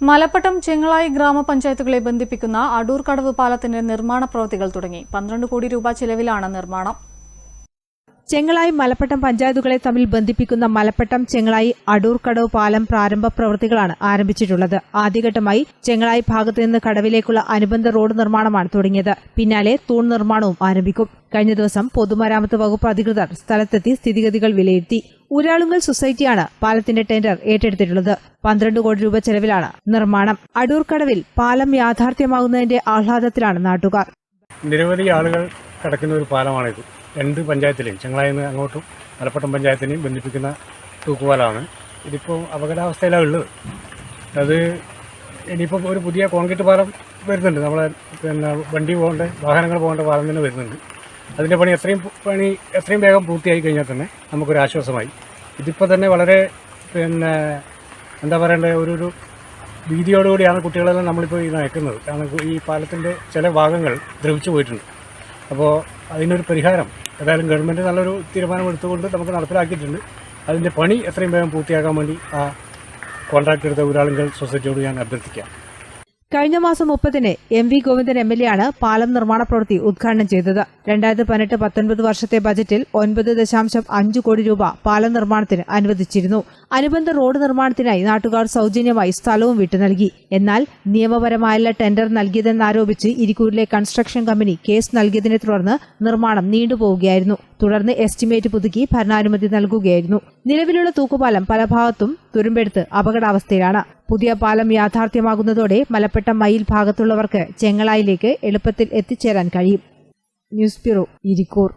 മലപ്പട്ടം ചെങ്ങളായി ഗ്രാമപഞ്ചായത്തുകളെ ബന്ധിപ്പിക്കുന്ന അടൂർ കടവ് പാലത്തിന്റെ നിർമ്മാണ പ്രവൃത്തികൾ തുടങ്ങി. പന്ത്രണ്ട് കോടി രൂപ ചെലവിലാണ് നിർമ്മാണം. ചെങ്ങളായി മലപ്പട്ടം പഞ്ചായത്തുകളെ തമ്മിൽ ബന്ധിപ്പിക്കുന്ന മലപ്പട്ടം ചെങ്ങളായി അടൂർക്കടവ് പാലം പ്രാരംഭ പ്രവൃത്തികളാണ് ആരംഭിച്ചിട്ടുള്ളത്. ആദ്യഘട്ടമായി ചെങ്ങളായി ഭാഗത്തു നിന്ന് കടവിലേക്കുള്ള അനുബന്ധ റോഡ് നിർമ്മാണമാണ് തുടങ്ങിയത്. പിന്നാലെ തൂൺ നിർമ്മാണവും ആരംഭിക്കും. കഴിഞ്ഞ ദിവസം പൊതുമരാമത്ത് വകുപ്പ് അധികൃതർ സ്ഥലത്തെത്തി സ്ഥിതിഗതികൾ വിലയിരുത്തി. ഊരാളുങ്കൽ സൊസൈറ്റിയാണ് പാലത്തിന്റെ ടെൻഡർ ഏറ്റെടുത്തിട്ടുള്ളത്. പന്ത്രണ്ട് കോടി രൂപ ചെലവിലാണ് നിർമ്മാണം. അടൂർക്കടവിൽ പാലം യാഥാർത്ഥ്യമാകുന്നതിന്റെ ആഹ്ലാദത്തിലാണ് നാട്ടുകാർ. നിരവധി ആളുകൾ കടക്കുന്ന ഒരു പാലമാണിത്. രണ്ട് പഞ്ചായത്തിലെയും ചെങ്ങളായിൽ നിന്ന് അങ്ങോട്ടും മലപ്പട്ടം പഞ്ചായത്തിനെയും ബന്ധിപ്പിക്കുന്ന തൂക്കുപാലമാണ് ഇതിപ്പോൾ അപകടാവസ്ഥയിലാണ് ഉള്ളത്. അത് ഇനിയിപ്പോൾ ഒരു പുതിയ കോൺക്രീറ്റ് പാലം വരുന്നുണ്ട്. നമ്മളെ പിന്നെ വണ്ടി പോകേണ്ട വാഹനങ്ങൾ പോകേണ്ട പാലം തന്നെ വരുന്നുണ്ട്. അതിന്റെ പണി എത്രയും പണി എത്രയും വേഗം പൂർത്തിയായി കഴിഞ്ഞാൽ തന്നെ നമുക്കൊരു ആശ്വാസമായി. ഇതിപ്പോൾ തന്നെ വളരെ പിന്നെ എന്താ പറയേണ്ടത് ഒരു ഒരു ഭീതിയോടുകൂടിയാണ് കുട്ടികളെല്ലാം നമ്മളിപ്പോൾ ഇത് നയക്കുന്നത്. കാരണം ഈ പാലത്തിന്റെ ചില ഭാഗങ്ങൾ ദ്രവിച്ചു പോയിട്ടുണ്ട്. അപ്പോൾ അതിനൊരു പരിഹാരം ഏതായാലും ഗവൺമെന്റ് നല്ലൊരു തീരുമാനം എടുത്തുകൊണ്ട് നമുക്ക് നടപ്പിലാക്കിയിട്ടുണ്ട്. അതിന്റെ പണി എത്രയും വേഗം പൂർത്തിയാക്കാൻ വേണ്ടി ആ കോൺട്രാക്ട് എടുത്ത ഊരാളുങ്കൽ സൊസൈറ്റിയോട് ഞാൻ അഭ്യർത്ഥിക്കാം. കഴിഞ്ഞ മാസം മുപ്പതിന് M V Govindan M L A ആണ് പാലം നിർമ്മാണ പ്രവൃത്തി ഉദ്ഘാടനം ചെയ്തത്. രണ്ടായിരത്തി പതിനെട്ട് പത്തൊൻപത് വർഷത്തെ ബജറ്റിൽ ഒൻപത് ദശാംശം അഞ്ച് കോടി രൂപ പാലം നിർമ്മാണത്തിന് അനുവദിച്ചിരുന്നു. അനുബന്ധ റോഡ് നിർമ്മാണത്തിനായി നാട്ടുകാർ സൗജന്യമായി സ്ഥലവും വിട്ടു നൽകി. എന്നാൽ നിയമപരമായുള്ള ടെൻഡർ നൽകിയതെന്നാരോപിച്ച് ഇരിക്കൂരിലെ കൺസ്ട്രക്ഷൻ കമ്പനി കേസ് നൽകിയതിനെ തുടർന്ന് നിർമ്മാണം നീണ്ടുപോവുകയായിരുന്നു. തുടർന്ന് എസ്റ്റിമേറ്റ് പുതുക്കി ഭരണാനുമതി നൽകുകയായിരുന്നു. നിലവിലുള്ള തൂക്കുപാലം പല ഭാഗത്തും തുരുമ്പെടുത്ത് അപകടാവസ്ഥയിലാണ്. പുതിയ പാലം യാഥാർത്ഥ്യമാകുന്നതോടെ മലപ്പെട്ട മയിൽ ഭാഗത്തുള്ളവർക്ക് ചെങ്ങളായിലേക്ക് എളുപ്പത്തിൽ എത്തിച്ചേരാൻ കഴിയും. News bureau Irikkur.